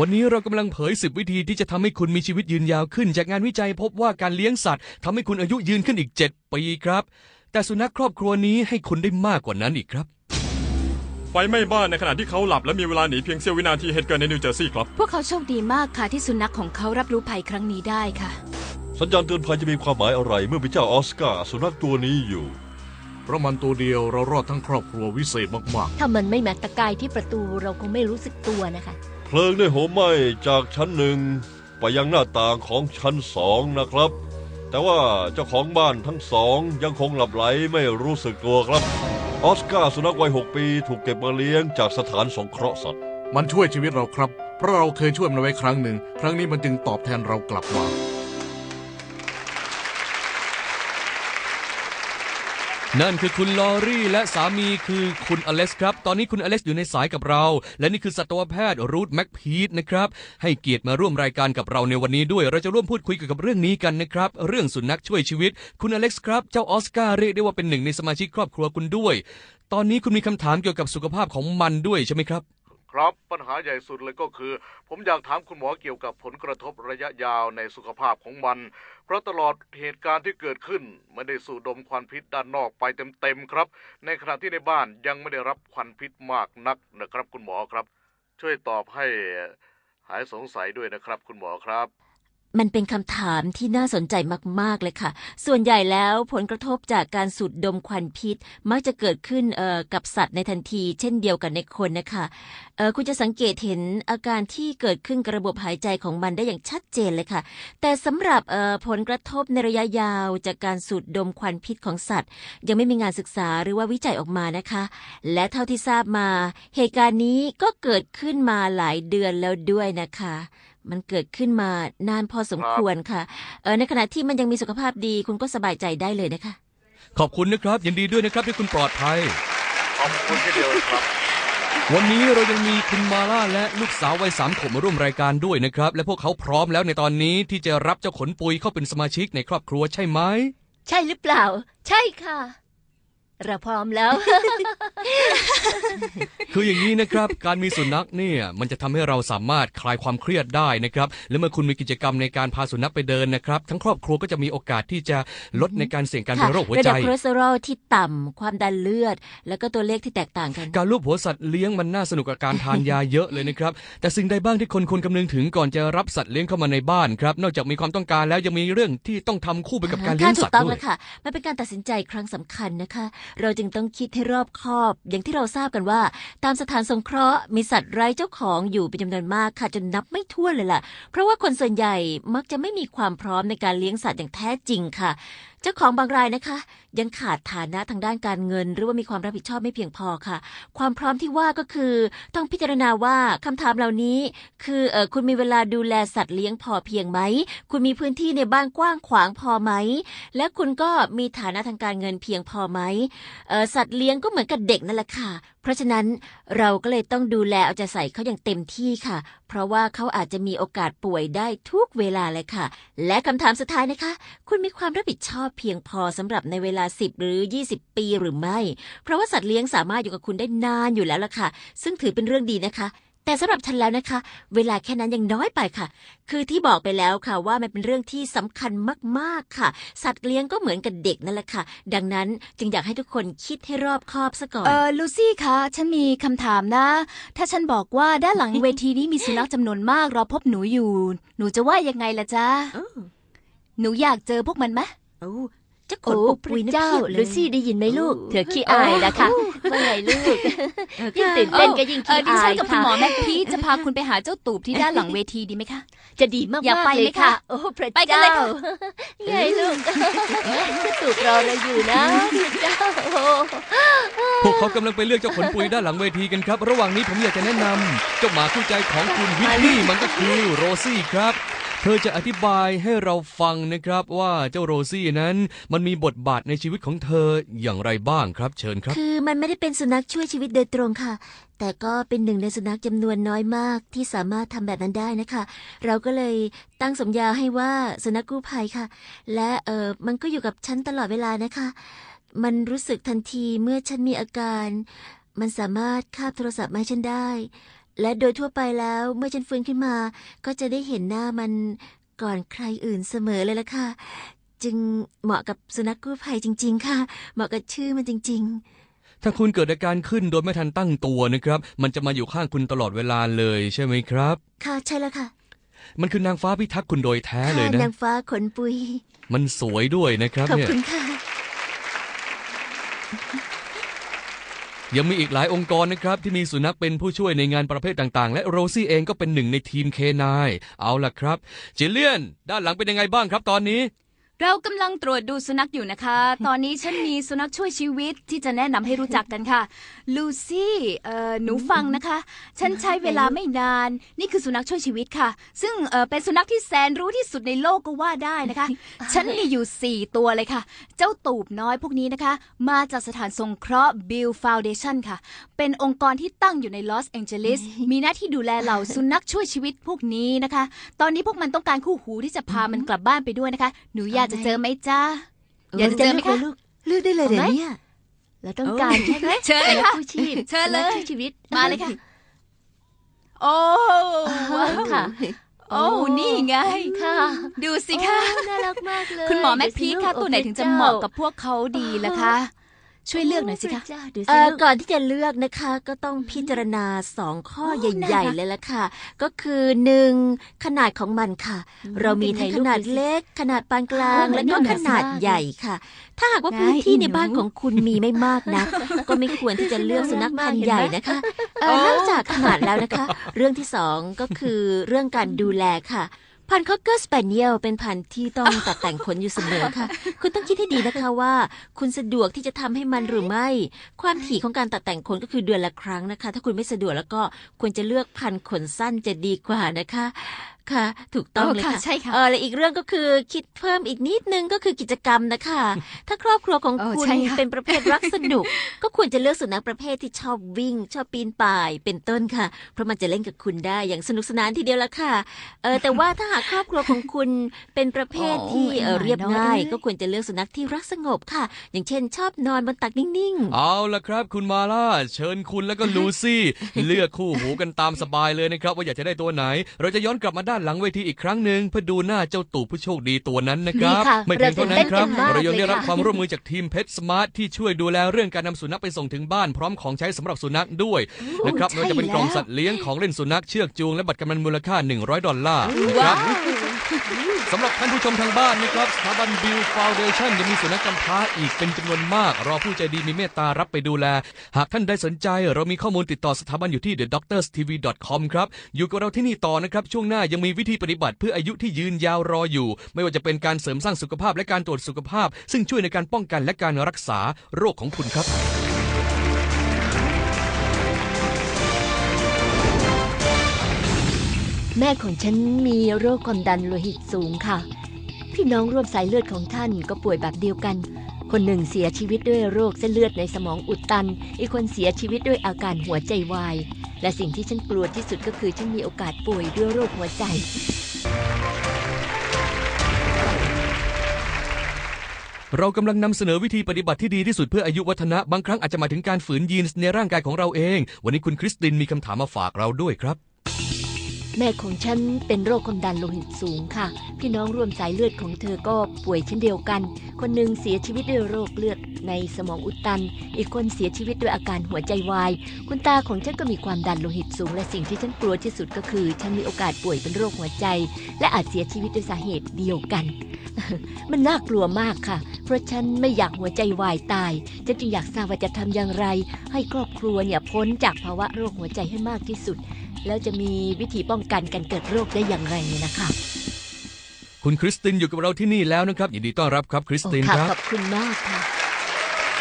วันนี้เรากำลังเผยสิบวิธีที่จะทำให้คุณมีชีวิตยืนยาวขึ้น จากงานวิจัยพบว่าการเลี้ยงสัตว์ทำให้คุณอายุยืนขึ้นอีก 7 ปีครับ แต่สุนัขครอบครัวนี้ให้คุณได้มากกว่านั้นอีกครับ ไฟไหม้บ้านในขณะที่เขาหลับและมีเวลาหนีเพียงเสี้ยววินาทีเหตุเกิดในนิวเจอร์ซีย์ครับ พวกเขาโชคดีมากค่ะที่สุนัขของเขารับรู้ภัยครั้งนี้ได้ค่ะ สัญญาณเตือนภัยจะมีความหมายอะไร เมื่อมีเจ้าออสการ์สุนัขตัวนี้อยู่ เพราะมันตัวเดียวเรารอดทั้งครอบครัววิเศษมากถ้ามันไม่มาตะกายที่ประตูเราคงไม่รู้สึกตัวนะคะ เพลิงได้โหมไหม้จากชั้นหนึ่งไปยังหน้าต่างของชั้นสองนะครับ แต่ว่าเจ้าของบ้านทั้งสองยังคงหลับไหลไม่รู้สึกตัวครับ ออสการ์สุนัขวัยหกปี ถูกเก็บมาเลี้ยงจากสถานสงเคราะห์สัตว์ มันช่วยชีวิตเราครับ เพราะเราเคยช่วยมันไว้ครั้งหนึ่ง ครั้งนี้มันจึงตอบแทนเรากลับมา นั่นคือคุณลอรี่และสามีคือคุณอเล็กซ์ครับ ตอนนี้คุณอเล็กซ์อยู่ในสายกับเรา และนี่คือสัตวแพทย์รูทแม็กพีทนะครับ ให้เกียรติมาร่วมรายการกับเราในวันนี้ด้วย เราจะร่วมพูดคุยเกี่ยวกับเรื่องนี้กันนะครับ เรื่องสุนัขช่วยชีวิต คุณอเล็กซ์ครับ เจ้าออสการ์เรียกได้ว่าเป็นหนึ่งในสมาชิกครอบครัวคุณด้วย ตอนนี้คุณมีคำถามเกี่ยวกับสุขภาพของมันด้วยใช่ไหมครับ ครับ ปัญหาใหญ่สุดเลยก็คือ ผมอยากถามคุณหมอเกี่ยวกับผลกระทบระยะยาวในสุขภาพของมัน เพราะตลอดเหตุการณ์ที่เกิดขึ้นไม่ได้สูดดมควันพิษด้านนอกไปเต็มๆครับ ในขณะที่ในบ้านยังไม่ได้รับควันพิษมากนักนะครับ คุณหมอครับ ช่วยตอบให้หายสงสัยด้วยนะครับ คุณหมอครับ มันเป็นคำถามที่น่าสนใจมาก ๆ เลยค่ะ ส่วนใหญ่แล้วผลกระทบจากการสูดดมควันพิษ มักจะเกิดขึ้นกับสัตว์ในทันที เช่นเดียวกันในคนนะคะคุณจะสังเกตเห็นอาการที่เกิดขึ้นกับระบบหายใจของมันได้อย่างชัดเจนเลยค่ะ แต่สำหรับผลกระทบในระยะยาวจากการสูดดมควันพิษของสัตว์ ยังไม่มีงานศึกษาหรือว่าวิจัยออกมานะคะ และเท่าที่ทราบมา เหตุการณ์นี้ก็เกิดขึ้นมาหลายเดือนแล้วด้วยนะคะ มันเกิดขึ้นมานานพอสมควรค่ะ เออในขณะที่มันยังมีสุขภาพดีคุณก็สบายใจได้เลยนะคะ ขอบคุณนะครับยินดีด้วยนะครับที่คุณปลอดภัย ขอบคุณที่เดียวครับ วันนี้เรายังมีคุณมาล่าและลูกสาววัยสามขวบมาร่วมรายการด้วยนะครับ และพวกเขาพร้อมแล้วในตอนนี้ที่จะรับเจ้าขนปุยเข้าเป็นสมาชิกในครอบครัวใช่ไหม ใช่หรือเปล่า ใช่ค่ะ เราพร้อมแล้ว คืออย่างนี้นะครับ การมีสุนัขเนี่ยมันจะทำให้เราสามารถคลายความเครียดได้นะครับ และเมื่อคุณมีกิจกรรมในการพาสุนัขไปเดินนะครับ ทั้งครอบครัวก็จะมีโอกาสที่จะลดในการเสี่ยงการเป็นโรคหัวระใจ ดับคอเลสเตอรอลที่ต่ำความดันเลือด แล้วก็ตัวเลขที่แตกต่างกัน การลูบหัวสัตว์เลี้ยงมันน่าสนุกกับการทานยาเยอะเลยนะครับ แต่สิ่งใดบ้างที่คนควรคำนึงถึงก่อนจะรับสัตว์เลี้ยงเข้ามาในบ้านครับ นอกจากมีความต้องการแล้วยังมีเรื่องที่ต้องทำคู่ไปกับการเลี้ยงค่ะถูสัตกว์ต้องด้วแล้ยวค่ะ มันเป็นการตัดสินใจครั้งสำคัญนะคะเราจึงต้องคิดให้รอบคอบ อย่างที่เราทราบกันว่า ตามสถานสงเคราะห์มีสัตว์ไร้เจ้าของอยู่เป็นจำนวนมากค่ะจนนับไม่ถ้วนเลยล่ะ เพราะว่าคนส่วนใหญ่มักจะไม่มีความพร้อมในการเลี้ยงสัตว์อย่างแท้จริงค่ะ เจ้าของบางรายนะคะ ยังขาดฐานะทางด้านการเงิน หรือว่ามีความรับผิดชอบไม่เพียงพอค่ะ ความพร้อมที่ว่าก็คือ ต้องพิจารณาว่าคำถามเหล่านี้ คือเออคุณมีเวลาดูแลสัตว์เลี้ยงพอเพียงไหม คุณมีพื้นที่ในบ้านกว้างขวางพอไหม และคุณก็มีฐานะทางการเงินเพียงพอไหมเออสัตว์เลี้ยงก็เหมือนกับเด็กนั่นแหละค่ะ เพราะฉะนั้นเราก็เลยต้องดูแลเอาใจใส่เขาอย่างเต็มที่ค่ะ เพราะว่าเขาอาจจะมีโอกาสป่วยได้ทุกเวลาเลยค่ะ และคำถามสุดท้ายนะคะ คุณมีความรับผิดชอบเพียงพอสำหรับในเวลา 10 หรือ 20 ปีหรือไม่ เพราะว่าสัตว์เลี้ยงสามารถอยู่กับคุณได้นานอยู่แล้วล่ะค่ะ ซึ่งถือเป็นเรื่องดีนะคะ แต่สำหรับฉันแล้วนะคะ เวลาแค่นั้นยังน้อยไปค่ะ คือที่บอกไปแล้วค่ะว่ามันเป็นเรื่องที่สำคัญมากๆค่ะ สัตว์เลี้ยงก็เหมือนกับเด็กนั่นแหละค่ะ ดังนั้นจึงอยากให้ทุกคนคิดให้รอบคอบซะก่อนเออลูซี่คะฉันมีคำถามนะ ถ้าฉันบอกว่าด้านหลังเวทีนี้มีสุนัขจำนวนมากรอพบหนูอยู่ หนูจะว่ายังไงล่ะจ๊ะหนูอยากเจอพวกมันไหมโอ้เจ้าขโอ้นปุกพปุยระนะเจ้าเพียบเลยลูซี่ได้ยินไหมลูก เธอขี้อายนะคะว่าไงลูกยิ่งตื่นเต้นก็ยิ่งเออขี้ดิอาฉันยกับคุณค่ะหมอแม็กพีชจะพาคุณไปหาเจ้าตูบที่ด้านหลังเวทีดีไหมคะ จะดีมากอยากๆไปเลไหมยค่ะคะโอ้พระไปกันเลยเจ้าค่ะไงลูกจะตูบรอเราอยู่นะพระเจ้าโอ้พวกเขากำลังไปเลือกเจ้าขนปุยด้านหลังเวทีกันครับ ระหว่างนี้ผมอยากจะแนะนำเจ้าหมาคู่ใจของคุณวิทนี่มันก็คือโรซี่ครับ เธอจะอธิบายให้เราฟังนะครับว่าเจ้าโรซี่นั้นมันมีบทบาทในชีวิตของเธออย่างไรบ้างครับ เชิญครับ คือมันไม่ได้เป็นสุนัขช่วยชีวิตโดยตรงค่ะ แต่ก็เป็นหนึ่งในสุนัขจำนวนน้อยมากที่สามารถทำแบบนั้นได้นะคะ เราก็เลยตั้งสมญาให้ว่าสุนัขกู้ภัยค่ะ และเออมันก็อยู่กับฉันตลอดเวลานะคะ มันรู้สึกทันทีเมื่อฉันมีอาการ มันสามารถคาบโทรศัพท์มาให้ฉันได้ และโดยทั่วไปแล้วเมื่อฉันฟื้นขึ้นมา ก็จะได้เห็นหน้ามันก่อนใครอื่นเสมอเลยล่ะค่ะ จึงเหมาะกับสุนัขกู้ภัยจริง ๆ ค่ะ เหมาะกับชื่อมันจริงถ้าคุณเกิดอาการขึ้นโดยไม่ทันตั้งตัวนะครับ มันจะมาอยู่ข้างคุณตลอดเวลาเลยใช่ไหมครับๆค่ะใช่แล้วค่ะ มันคือนางฟ้าพิทักษ์คุณโดยแท้ค่ะเลยนะนางฟ้าขนปุย มันสวยด้วยนะครับขอบเนี่ย คุณค่ะ ยังมีอีกหลายองค์กรนะครับที่มีสุนัขเป็นผู้ช่วยในงานประเภทต่างๆ และโรซี่เองก็เป็นหนึ่งในทีมเคนายเอาล่ะครับ เจเลียน ด้านหลังเป็นยังไงบ้างครับตอนนี้ เรากำลังตรวจดูสุนัขอยู่นะคะ ตอนนี้ฉันมีสุนัขช่วยชีวิตที่จะแนะนำให้รู้จักกันค่ะ ลูซี่เอ่อหนูฟังนะคะ ฉันใช้เวลาไม่นาน นี่คือสุนัขช่วยชีวิตค่ะ ซึ่งเอ่อเป็นสุนัขที่แสนรู้ที่สุดในโลกก็ว่าได้นะคะ ฉันมีอยู่ 4 ตัวเลยค่ะ เจ้าตูบน้อยพวกนี้นะคะ มาจากสถานสงเคราะห์ Bill Foundation ค่ะ เป็นองค์กรที่ตั้งอยู่ในลอสแองเจลิส มีหน้าที่ดูแลเหล่าสุนัขช่วยชีวิตพวกนี้นะคะ ตอนนี้พวกมันต้องการคู่หูที่จะพามันกลับบ้านไปด้วยนะคะ หนูอยากจะเจอไหมจ๊ะอยากจะเจอไหมคะลูกเลือกได้เลยเดี๋ยวนี้เราต้องการใช่ไหมเชิญเลยค่ะผู้ชีพเชิญเลยสุนัขช่วยชีวิตมาเลยค่ะ โอ้ว้าวค่ะ โอ้นี่ไงค่ะ ดูสิคะโอ้น่ารักมากเลย คุณหมอแม็กพีคค่ะดูสิลูกตัวไหนถึงจะเหมาะกับพวกเขาดีล่ะคะ ช่วยเลือกหน่อยสิคะพรเจ้าดูสิเอ่อลูกก่อนที่จะเลือกนะคะ ก็ต้องพิจารณาสองข้อโอ้ใหญ่น่ารักๆเลยละค่ะ ก็คือหนึ่งขนาดของมันค่ะอืมเรามีทั้งเป็นไงขนาดลูกดูสิเล็ก ขนาดปานกลางโอ้และก็น่าขนาดมากเลยใหญ่ค่ะ ถ้าหากว่าได้พื้นที่ในอีหนูบ้านของคุณมีไม่มากนะก็ไม่ควรที่จะเลือกสุนัขพันธุ์ใหญ่นะคะเอ่อโอ้นอกจากขนาดแล้วนะคะ เรื่องที่สองก็คือเรื่องการดูแลค่ะ พันธุ์คอกเกอร์สเปเนียลเป็นพันธุ์ที่ต้องตัดแต่งขนอยู่เสมอค่ะ คุณต้องคิดให้ดีนะคะว่า คุณสะดวกที่จะทำให้มันหรือไม่ ความถี่ของการตัดแต่งขนก็คือเดือนละครั้งนะคะ ถ้าคุณไม่สะดวกแล้วก็ควรจะเลือกพันธุ์ขนสั้นจะดีกว่านะคะ ค่ะ ถูกต้องโอ้เลยค่ะค่ะใช่ค่ะเออและอีกเรื่องก็คือคิดเพิ่มอีกนิดนึงก็คือกิจกรรมนะคะ ถ้าครอบครัวของโอ้คุณใช่ค่ะเป็นประเภทรักสนุก ก็ควรจะเลือกสุนัขประเภทที่ชอบวิ่ง ชอบปีนป่าย เป็นต้นค่ะ เพราะมันจะเล่นกับคุณได้อย่างสนุกสนานทีเดียวละค่ะเออแต่ว่าถ้าหากครอบครัวของคุณเป็นประเภทที่เออเรียบง่าย ก็ควรจะเลือกสุนัขที่รักสงบค่ะ อย่างเช่น ชอบนอนบนตักนิ่งๆ เอาละครับ คุณมาล่าเชิญคุณแล้วก็ลูซี่ เลือกคู่หูกันตามสบายเลยนะครับ ว่าอยากจะได้ตัวไหน เราจะย้อนกลับมาด้านหลังเวทีอีกครั้งหนึ่งเพื่อดูหน้าเจ้าตู่ผู้โชคดีตัวนั้นนะครับ ดีค่ะไม่เพียงเท่านั้นครับเราเราตื่นเต้นกันมากยังได้รับเลยค่ะ ความร่วมมือจากทีมเพชรสมาร์ทที่ช่วยดูแลเรื่องการนำสุนัขไปส่งถึงบ้านพร้อมของใช้สำหรับสุนัขด้วยนะครับไม่ว่าจะเป็นกล่องสัตว์เลี้ยงของเล่นสุนัขเชือกจูงและบัตรกำนันมูลค่า 100 ดอลลาร์นะครับ สำหรับท่านผู้ชมทางบ้านนะครับสถาบันบิลฟาวเดชันยังมีสุนัขกำพร้าอีกเป็นจำนวนมาก รอผู้ใจดีมีเมตตารับไปดูแล หากท่านได้สนใจ เรามีข้อมูลติดต่อสถาบันอยู่ที่ thedoctorstv.com ครับ อยู่กับเราที่นี่ต่อนะครับ ช่วงหน้ายังมีวิธีปฏิบัติเพื่ออายุที่ยืนยาวรออยู่ ไม่ว่าจะเป็นการเสริมสร้างสุขภาพและการตรวจสุขภาพ ซึ่งช่วยในการป้องกันและการรักษาโรคของคุณครับ แม่ของฉันมีโรคความดันโลหิตสูงค่ะ พี่น้องร่วมสายเลือดของท่านก็ป่วยแบบเดียวกัน คนหนึ่งเสียชีวิตด้วยโรคเส้นเลือดในสมองอุดตัน อีกคนเสียชีวิตด้วยอาการหัวใจวาย และสิ่งที่ฉันกลัวที่สุดก็คือฉันมีโอกาสป่วยด้วยโรคหัวใจ เรากำลังนำเสนอวิธีปฏิบัติที่ดีที่สุดเพื่ออายุวัฒนะ บางครั้งอาจจะหมายถึงการฝืนยีนส์ในร่างกายของเราเอง วันนี้คุณคริสตินมีคำถามมาฝากเราด้วยครับ แม่ของฉันเป็นโรคความดันโลหิตสูงค่ะ พี่น้องร่วมสายเลือดของเธอก็ป่วยเช่นเดียวกัน คนหนึ่งเสียชีวิตด้วยโรคเลือดในสมองอุดตัน อีกคนเสียชีวิตด้วยอาการหัวใจวาย คุณตาของฉันก็มีความดันโลหิตสูง และสิ่งที่ฉันกลัวที่สุดก็คือ ฉันมีโอกาสป่วยเป็นโรคหัวใจ และอาจเสียชีวิตด้วยสาเหตุเดียวกัน มันน่ากลัวมากค่ะ เพราะฉันไม่อยากหัวใจวายตาย ฉันจึงอยากทราบว่าจะทำอย่างไร ให้ครอบครัวเนี่ยพ้นจากภาวะโรคหัวใจให้มากที่สุดแล้วจะมีวิธีป้องกันการเกิดโรคได้อย่างไรเนี่ยนะคะ คุณคริสตินอยู่กับเราที่นี่แล้วนะครับยินดีต้อนรับครับคริสตินโอ้ค่ะครับขอบคุณมากค่ะ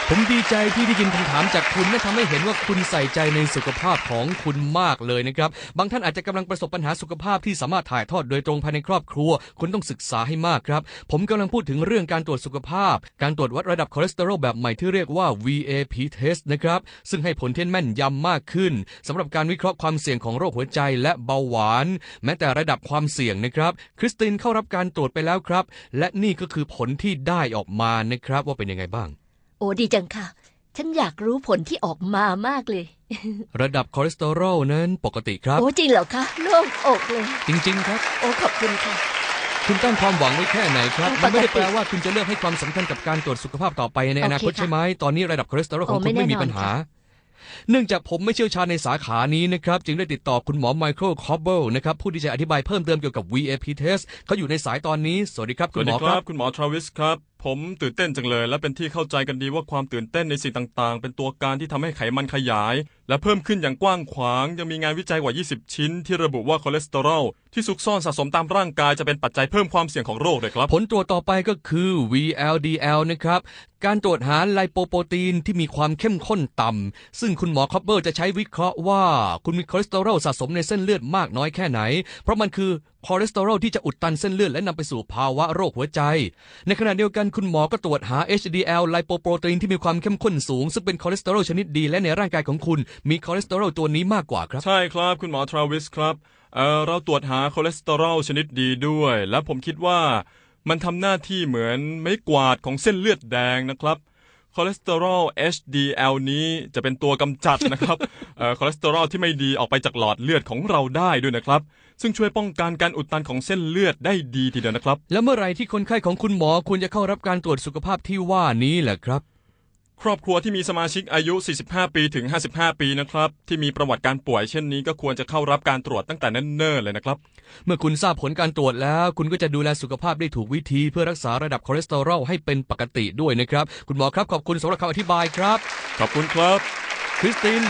ผมดีใจที่ได้ยินคำถามจากคุณและทำให้เห็นว่าคุณใส่ใจในสุขภาพของคุณมากเลยนะครับ บางท่านอาจจะกำลังประสบปัญหาสุขภาพที่สามารถถ่ายทอดโดยตรงภายในครอบครัว คุณต้องศึกษาให้มากครับ ผมกำลังพูดถึงเรื่องการตรวจสุขภาพ การตรวจวัดระดับคอเลสเตอรอลแบบใหม่ที่เรียกว่า VAP test นะครับ ซึ่งให้ผลที่แม่นยำมากขึ้นสำหรับการวิเคราะห์ความเสี่ยงของโรคหัวใจและเบาหวาน แม้แต่ระดับความเสี่ยงนะครับ คริสตินเข้ารับการตรวจไปแล้วครับ และนี่ก็คือผลที่ได้ออกมานะครับว่าเป็นยังไงบ้าง อ้ดีจังค่ะ ฉันอยากรู้ผลที่ออกมามากเลย ระดับคอเลสเตอรอลนั้นปกติครับ โอ้จริงเหรอคะโล่งอกเลย จริง ๆ ครับ โอ้ขอบคุณค่ะ คุณตั้งความหวังไว้แค่ไหนครับปกติมันไม่ได้แปลว่าคุณจะเลือกให้ความสำคัญกับการตรวจสุขภาพต่อไปในอนาคตโอเคค่ะใช่ไหมตอนนี้ระดับคอเลสเตอรอลของโอ้คุณไม่ไม่มีแน่นอนปัญหาค่ะเนื่องจากผมไม่เชี่ยวชาญในสาขานี้นะครับ จึงได้ติดต่อคุณหมอไมเคิลคอบเบิลนะครับผู้ที่จะอธิบายเพิ่มเติมเกี่ยวกับ VAP test เขาอยู่ในสายตอนนี้ สวัสดีครับสคุวัณสหมดีอคครัรับ บ คุณหมอทราวิสครับ ผมตื่นเต้นจังเลย และเป็นที่เข้าใจกันดีว่าความตื่นเต้นในสิ่งต่างๆ เป็นตัวการที่ทำให้ไขมันขยาย และเพิ่มขึ้นอย่างกว้างขวาง ยังมีงานวิจัยกว่า 20 ชิ้น ที่ระบุว่าคอเลสเตอรอลที่ซุกซ่อนสะสมตามร่างกายจะเป็นปัจจัยเพิ่มความเสี่ยงของโรคเลยครับ ผลตรวจต่อไปก็คือ VLDL นะครับ การตรวจหาไลโปโปรตีนที่มีความเข้มข้นต่ำซึ่งคุณหมอคอปเบอร์จะใช้วิเคราะห์ว่า คุณมีคอเลสเตอรอลสะสมในเส้นเลือดมากน้อยแค่ไหน เพราะมันคือ คอเลสเตอรอลที่จะอุดตันเส้นเลือดและนำไปสู่ภาวะโรคหัวใจ ในขณะเดียวกันคุณหมอก็ตรวจหา HDL ไลโปโปรตีนที่มีความเข้มข้นสูง ซึ่งเป็นคอเลสเตอรอลชนิดดีและในร่างกายของคุณ มีคอเลสเตอรอลตัวนี้มากกว่าครับ ใช่ครับคุณหมอทราวิสครับเอ่อเราตรวจหาคอเลสเตอรอลชนิดดีด้วย และผมคิดว่ามันทำหน้าที่เหมือนไม้กวาดของเส้นเลือดแดงนะครับ คอเลสเตอรอล HDL นี้จะเป็นตัวกำจัดนะครับเอ่อคอเลสเตอรอลที่ไม่ดีออกไปจากหลอดเลือดของเราได้ด้วยนะครับ ซึ่งช่วยป้องกันการอุดตันของเส้นเลือดได้ดีทีเดียวนะครับ และเมื่อไหร่ที่คนไข้ของคุณหมอควรจะเข้ารับการตรวจสุขภาพที่ว่านี้แหละครับ ครอบครัวที่มีสมาชิกอายุ 45 ปีถึง 55 ปีนะครับ ที่มีประวัติการป่วยเช่นนี้ก็ควรจะเข้ารับการตรวจตั้งแต่เนิ่นๆเลยนะครับ เมื่อคุณทราบผลการตรวจแล้ว คุณก็จะดูแลสุขภาพได้ถูกวิธี เพื่อรักษาระดับคอเลสเตอรอลให้เป็นปกติด้วยนะครับ คุณหมอครับขอบคุณสำหรับคำอธิบายครับ ขอบคุณครับคริสติน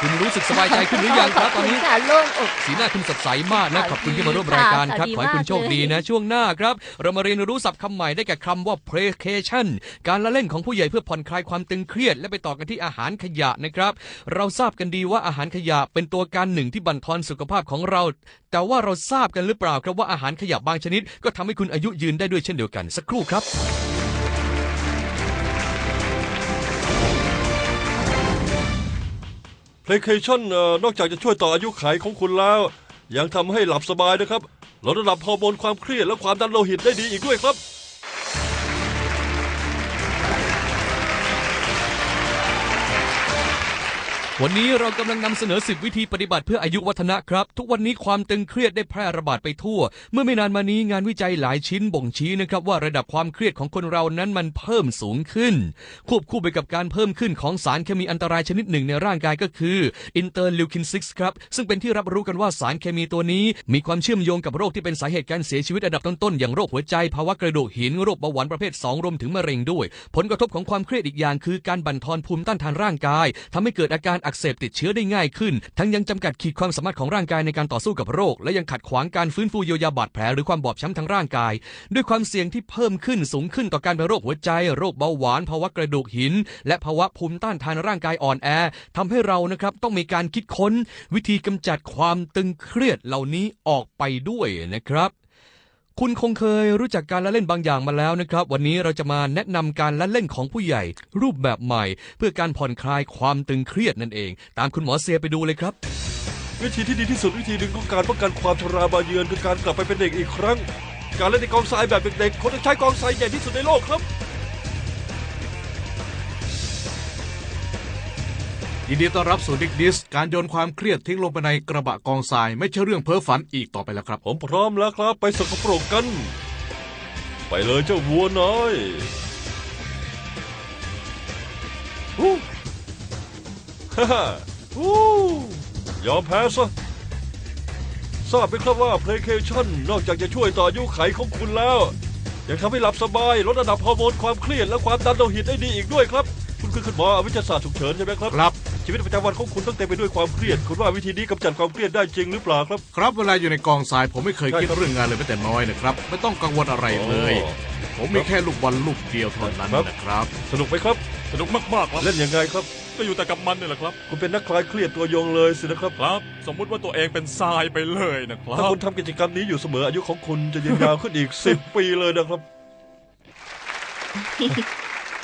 คุณรู้สึกสบายใจขึ้นหรือยังครับตอนนี้ ขบคุณค่ะโล่งอก สีหน้าคุณสดใสมากนะ ขอบคุณที่มาร่วมรายการครับดีขอให้คุณมากโชคดีนะ ช่วงหน้าครับ เรามาเรียนรู้ศัพท์คำใหม่ได้แก่คำว่า playcation การละเล่นของผู้ใหญ่เพื่อผ่อนคลายความตึงเครียด และไปต่อกันที่อาหารขยะนะครับ เราทราบกันดีว่าอาหารขยะเป็นตัวการหนึ่งที่บั่นทอนสุขภาพของเรา แต่ว่าเราทราบกันหรือเปล่าครับว่าอาหารขยะบางชนิด ก็ทำให้คุณอายุยืนได้ด้วยเช่นเดียวกัน สักครู่ครับ Playcation เอ่อนอกจากจะช่วยต่ออายุขัยของคุณแล้ว ยังทำให้หลับสบายนะครับลดระดับฮอร์โมนความเครียดและความดันโลหิตได้ดีอีกด้วยครับ วันนี้เรากำลังนำเสนอ 10 วิธีปฏิบัติเพื่ออายุวัฒนะครับ ทุกวันนี้ความตึงเครียดได้แพร่ระบาดไปทั่ว เมื่อไม่นานมานี้งานวิจัยหลายชิ้นบ่งชี้นะครับว่าระดับความเครียดของคนเรานั้นมันเพิ่มสูงขึ้น ควบคู่ไปกับการเพิ่มขึ้นของสารเคมีอันตรายชนิดหนึ่งในร่างกายก็คืออินเตอร์ลิวคิน6ครับ ซึ่งเป็นที่รับรู้กันว่าสารเคมีตัวนี้ มีความเชื่อมโยงกับโรคที่เป็นสาเหตุการเสียชีวิตอันดับต้นๆอย่างโรคหัวใจภาวะกระดูกหินโรคเบาหวานประเภท 2 รวมถึงมะเร็งด้วย ผลกระทบของความเครียดอีกอย่าง คือการบั่นทอนภูมิต้านทานร่างกายทำให้เกิดอาการอักเสบติดเชื้อได้ง่ายขึ้น ทั้งยังจำกัดขีดความสามารถของร่างกายในการต่อสู้กับโรค และยังขัดขวางการฟื้นฟูเยียวยาบาดแผลหรือความบอบช้ำทางร่างกาย ด้วยความเสี่ยงที่เพิ่มขึ้นสูงขึ้นต่อการเป็นโรคหัวใจ โรคเบาหวานภาวะกระดูกหิน และภาวะภูมิต้านทานร่างกายอ่อนแอทำให้เรานะครับต้องมีการคิดค้น วิธีกำจัดความตึงเครียดเหล่านี้ออกไปด้วยนะครับ คุณคงเคยรู้จักการละเล่นบางอย่างมาแล้วนะครับ วันนี้เราจะมาแนะนำการละเล่นของผู้ใหญ่ รูปแบบใหม่ เพื่อการผ่อนคลายความตึงเครียดนั่นเอง ตามคุณหมอเซียไปดูเลยครับ วิธีที่ดีที่สุดวิธีหนึ่งของการป้องกันความชรามาเยือนคือการกลับไปเป็นเด็กอีกครั้ง การเล่นในกองทรายแบบเด็กๆคนจะใช้กองทรายใหญ่ที่สุดในโลกครับ ยินดีต้อนรับสู่ดิกดิส การโยนความเครียดทิ้งลงไปในกระบะกองทราย ไม่ใช่เรื่องเพ้อฝันอีกต่อไปแล้วครับ ผมพร้อมแล้วครับ ไปสกปรกกัน ไปเลยเจ้าวัวน้อยฮู้ฮ่าฮ่าฮู้ยอมแพ้ซะทราบไหมครับว่า Playcation นอกจากจะช่วยต่ออายุไขของคุณแล้ว ยังทำให้หลับสบายลดระดับฮอร์โมนความเครียดและความดันโลหิตได้ดีอีกด้วยครับ คุณคือคุณหมอวิทยาศาสตร์ฉุกเฉินใช่ไหมครับ ครับ ชีวิตประจำวันของคุณต้องเต็มไปด้วยความเครียด คุณว่าวิธีนี้กำจัดความเครียดได้จริงหรือเปล่าครับ ครับเวลาอยู่ในกองทรายผมไม่เคยใช่คิดครับเรื่องงานเลยแม้แต่น้อยนะครับ ไม่ต้องกังวลอะไรเลยอ๋อผมมีแค่ลูกบอลลูกเดียวเท่านั้นครับ นะครับ สนุกไหมครับ สนุกมากๆครับเล่นยังไงครับ ก็อยู่แต่กับมันนี่แหละครับ คุณเป็นนักคลายเครียดตัวยงเลยสินะครับ ครับ สมมุติว่าตัวเองเป็นทรายไปเลยนะครัถ้าบ คุณทำกิจกรรมนี้อยู่เสมออายุของคุณจะยืนยาวขึ้นอีก 10 ปีเลยนะครับ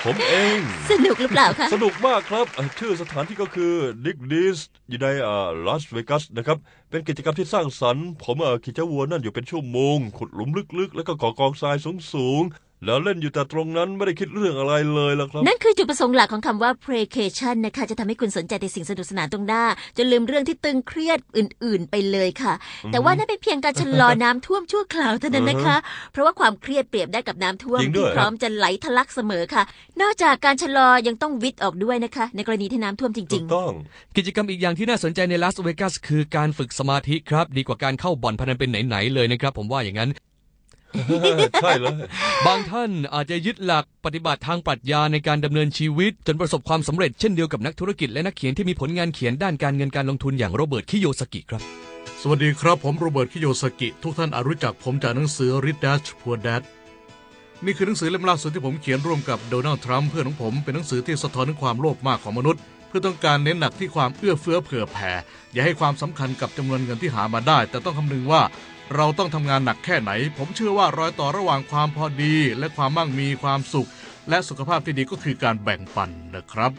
ผมเอง สนุกหรือเปล่าคะสนุกมากครับเอ่อชื่อสถานที่ก็คือดิกดิสอยู่ในลาสเวกัสนะครับ เป็นกิจกรรมที่สร้างสรรค์ ผมเอ่อขี่เจ้าวัวนั่นอยู่เป็นชั่วโมง ขุดหลุมลึกๆ แล้วก็ก่อกองทรายสูงๆ แล้วเล่นอยู่แต่ตรงนั้นไม่ได้คิดเรื่องอะไรเลยล่ะครับ นั่นคือจุดประสงค์หลักของคำว่า playcation นะคะ จะทำให้คุณสนใจในสิ่งสนุกสนานตรงหน้า จนลืมเรื่องที่ตึงเครียดอื่น ๆ ไปเลยค่ะ แต่ว่านั่นเป็นเพียงการชะลอน้ำท่วมชั่วคราวเท่านั้นนะคะ เพราะว่าความเครียดเปรียบได้กับน้ำท่วมจริงด้วยที่พร้อมจะไหลทะลักเสมอค่ะ นอกจากการชะลอยังต้องวิทย์ออกด้วยนะคะ ในกรณีที่น้ำท่วมจถูริงกๆต้อง กิจกรรมอีกอย่างที่น่าสนใจในลาสเวกัสคือการฝึกสมาธิครับ ดีกว่าการเข้าบ่อนพนันเป็นไหนๆเลยนะครับ ผมว่าอย่างนั้น ใช่เลย บางท่านอาจจะยึดหลักปฏิบัติทางปรัชญาในการดำเนินชีวิต จนประสบความสำเร็จเช่นเดียวกับนักธุรกิจและนักเขียนที่มีผลงานเขียนด้านการเงินการลงทุนอย่างโรเบิร์ตคิโยสกิครับ สวัสดีครับ ผมโรเบิร์ตคิโยสกิ ทุกท่านอาจรู้จักผมจากหนังสือ Rich Dad Poor Dad นี่คือหนังสือเล่มล่าสุดที่ผมเขียนร่วมกับโดนัลด์ทรัมป์เพื่อนของผมเป็นหนังสือที่สะท้อนถึงความโลภมากของมนุษย์ เพื่อต้องการเน้นหนักที่ความเอื้อเฟื้อเผื่อแผ่ อย่าให้ความสำคัญกับจำนวนเงินที่หามาได้ แต่ต้องคำนึงว่า เราต้องทำงานหนักแค่ไหน ผมเชื่อว่ารอยต่อระหว่างความพอดี และความมั่งมีความสุข และสุขภาพที่ดีก็คือการแบ่งปันนะครับ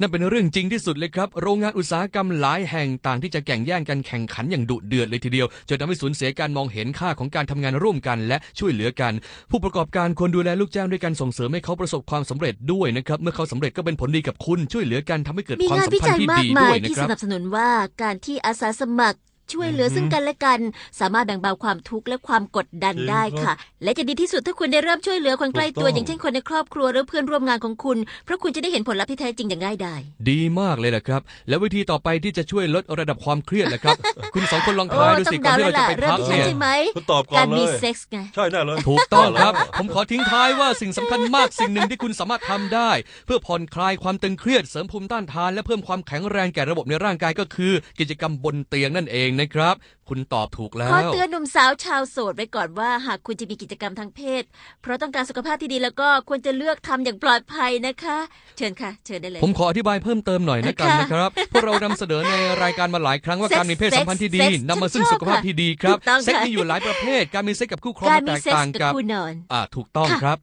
นั่นเป็นเรื่องจริงที่สุดเลยครับ โรงงานอุตสาหกรรมหลายแห่งต่างที่จะแข่งแย่งกันแข่งขันอย่างดุเดือดเลยทีเดียวจนทำให้สูญเสียการมองเห็นค่าของการทำงานร่วมกันและช่วยเหลือกัน ผู้ประกอบการควรดูแลลูกจ้างด้วยการส่งเสริมให้เขาประสบความสำเร็จด้วยนะครับเมื่อเขาสำเร็จก็เป็นผลดีกับคุณช่วยเหลือกันทำให้เกิดมีความงานสัมวิพันจัยธ์ที่มากดีมาด้วยยนะที่คสรับ นับสนุนว่าการที่อาสาสมัคร ช่วยเหลือซึ่งกันและกัน สามารถแบ่งเบาความทุกข์และความกดดันจริงได้ครับค่ะ และจะดีที่สุดถ้าคุณได้เริ่มช่วยเหลือคนใกล้ตัวถูกต้องอย่างเช่นคนในครอบครัวหรือเพื่อนร่วมงานของคุณ เพราะคุณจะได้เห็นผลลัพธ์ที่แท้จริงอย่างง่ายดายดีมากเลยนะครับ และวิธีต่อไปที่จะช่วยลดระดับความเครียดนะครับ คุณสองคนลองโอ้ทายดูต้อสิงก่อนเดาที่แล้วเราจะล่ะไปเริ่มพักที่ฉันเนี่ยใช่ไหมคุณตอบก่อการนเลมียเซ็กส์ไงใช่แน่เลยถูกต้องครับ ผมขอทิ้งท้ายว่าสิ่งสำคัญมากสิ่งหนึ่งที่คุณสามารถทำได้ เพื่อผ่อนคลายความตึงเครียดเสริมภูมิต้านทาน และเพิ่มความแข็งแรงแก่ระบบในร่างกายก็คือ กิจกรรมบนเตียงนั่นเองนะครับ คุณตอบถูกแล้ขอวเตือนหนุ่มสาวชาวโสดไว้ก่อนว่าหากคุณจะมีกิจกรรมทางเพศ เพราะต้องการสุขภาพที่ดีแล้วก็ควรจะเลือกทำอย่างปลอดภัยนะคะ เชิญค่ะ เชิญได้เลย ผมขออธิบายเพิ่มเติมหน่อยนะกันค่ะนะครับ พวกเรานำเสนอในรายการมาหลายครั้งว่าเซ็กส์การมีเพศสัมพันธ์ที่ดีเซ็กส์นำมาซึ่งฉันชอบสุขภาพที่ดีครับ ถูกต้องเซ็กส์ค่ะมีอยู่หลายประเภท การมีเซ็กกับคู่ครองการแตมีกเซ็กต่างส์กับกับ คู่นอน อ่าถูกต้องค่ะ ครับ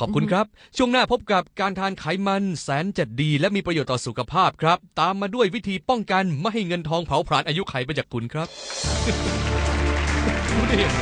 ขอบคุณครับ ช่วงหน้าพบกับการทานไขมันแสนจะดี และมีประโยชน์ต่อสุขภาพครับ ตามมาด้วยวิธีป้องกันไม่ให้เงินทองเผาผลาญอายุไขไปจากคุณครับรู้ได้ยังไง